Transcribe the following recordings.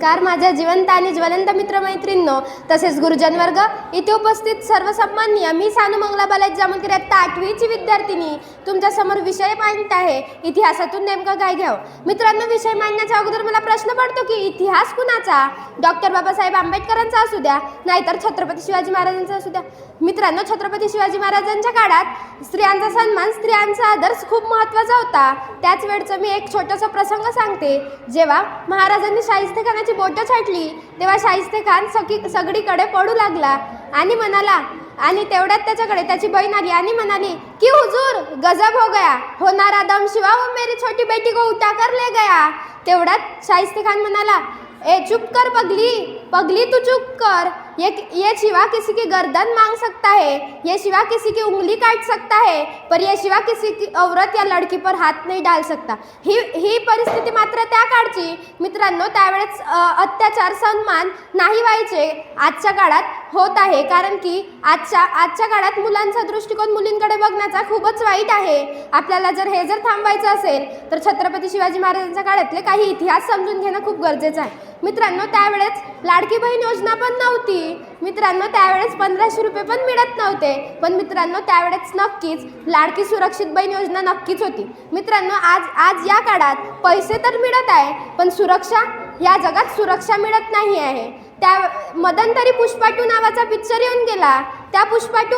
नमस्कार. माझ्या जिवंत आणि ज्वलंत मित्रमैत्रींनो तसेच गुरुजन वर्ग इथे उपस्थित सर्वसन्मान्य मी सानू मंगला बालाजी जामलकर आत्ता आठवीची विद्यार्थिनी. तुमच्यासमोर विषय मांडत आहे. इतिहासातून नेमकं काय घ्यावं? मित्रांनो विषय मांडण्याच्या अगोदर मला प्रश्न पडतो की इतिहास कुणाचा? डॉक्टर बाबासाहेब आंबेडकरांचा असू द्या नाहीतर छत्रपती शिवाजी महाराजांचा असू द्या. मित्रांनो छत्रपती शिवाजी महाराजांच्या काळात स्त्रियांचा सन्मान स्त्रियांचा आदर्श खूप महत्त्वाचा होता. त्याच वेळचं मी एक छोटासा प्रसंग सांगते. जेव्हा महाराजांनी शाहिस्ते त्याची बोटं छाटली तेव्हा शाहिस्ते खान सगळी सगळीकडे पडू लागला आणि म्हणाला आणि तेवढ्यात त्याच्याकडे त्याची बहीण आली आणि म्हणाली की हुजूर गजब हो गया. होणारा दम शिवा वो मेरी छोटी बेटी को उठा कर ले गया. तेवढ्यात शाहिस्ते खान म्हणाला ए चुप कर पगली. पगली तू चुप कर. ये ये शिवा किसी की गर्दन मांग सकता है ये शिवा किसी की उंगली काट सकता है पर ये शिवा किसी की औरत या लड़की पर हात नाही डाल सकता। ही ही परिस्थिती मात्र त्या काळची मित्रांनो त्यावेळेस अत्याचार सन्मान नाही व्हायचे. आजच्या काळात होत आहे. कारण की आजच्या आजच्या काळात मुलांचा दृष्टिकोन मुलींकडे बघण्याचा खूपच वाईट आहे. आपल्याला जर हे जर थांबवायचं असेल तर छत्रपती शिवाजी महाराजांच्या काळातले काही इतिहास समजून घेणं खूप गरजेचं आहे. मित्रांनो त्यावेळेस लाडकी बहीण योजना पण नव्हती. मित्रांनो त्यावेळेस पंधराशे रुपये पण मिळत नव्हते. पण मित्रांनो त्यावेळेस नक्कीच लाडकी सुरक्षित बहीण योजना नक्कीच होती. मित्रांनो आज आज या काळात पैसे तर मिळत आहे पण सुरक्षा या जगात सुरक्षा मिळत नाही आहे. त्या मदनतरी पुष्पाटू नावाचा पिक्चर येऊन गेला. त्या पुष्पाटू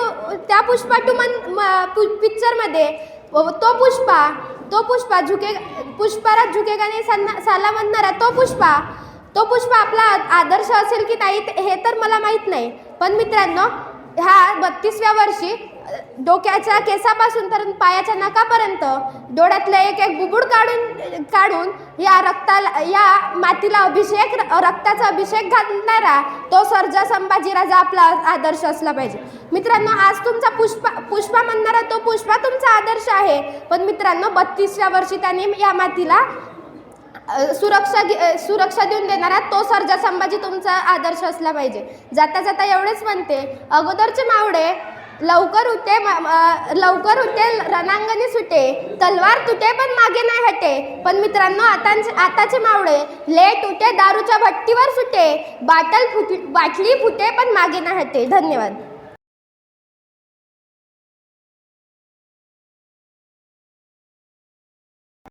त्या पुष्पाटू मन म- पु- पिक्चरमध्ये तो पुष्पा तो पुष्पा झुके पुष्पाराज झुकेगाने सन्ना साला म्हणणारा तो पुष्पा तो पुष्पा आपला आदर्श असेल की नाही हे तर मला माहीत नाही. पण मित्रांनो ह्या बत्तीसव्या वर्षी डोक्याच्या केसापासून तर पायाच्या नकापर्यंत डोळ्यातलं एक एक बुबुड काढून काढून या रक्ताला या मातीला अभिषेक रक्ताचा अभिषेक घालणारा तो सर्जा संभाजीराजा आपला आदर्श असला पाहिजे. मित्रांनो आज तुमचा पुष्पा पुष्पा म्हणणारा तो पुष्पा तुमचा आदर्श आहे. पण मित्रांनो बत्तीसव्या वर्षी त्यांनी या मातीला सुरक्षा घे- सुरक्षा देऊन देणारा तो सर्जा संभाजी तुमचा आदर्श असला पाहिजे. जाता जाता एवढेच म्हणते अगोदरचे मावडे लवकर उठे लवकर उठे रणांगणी सुटे तलवार तुटे पण मागे नाही हटे. पण मित्रांनो आता आताचे मावडे लेट उठे दारूच्या भट्टीवर सुटे बाटल फुट बाटली फुटे पण मागे नाही हटे. धन्यवाद.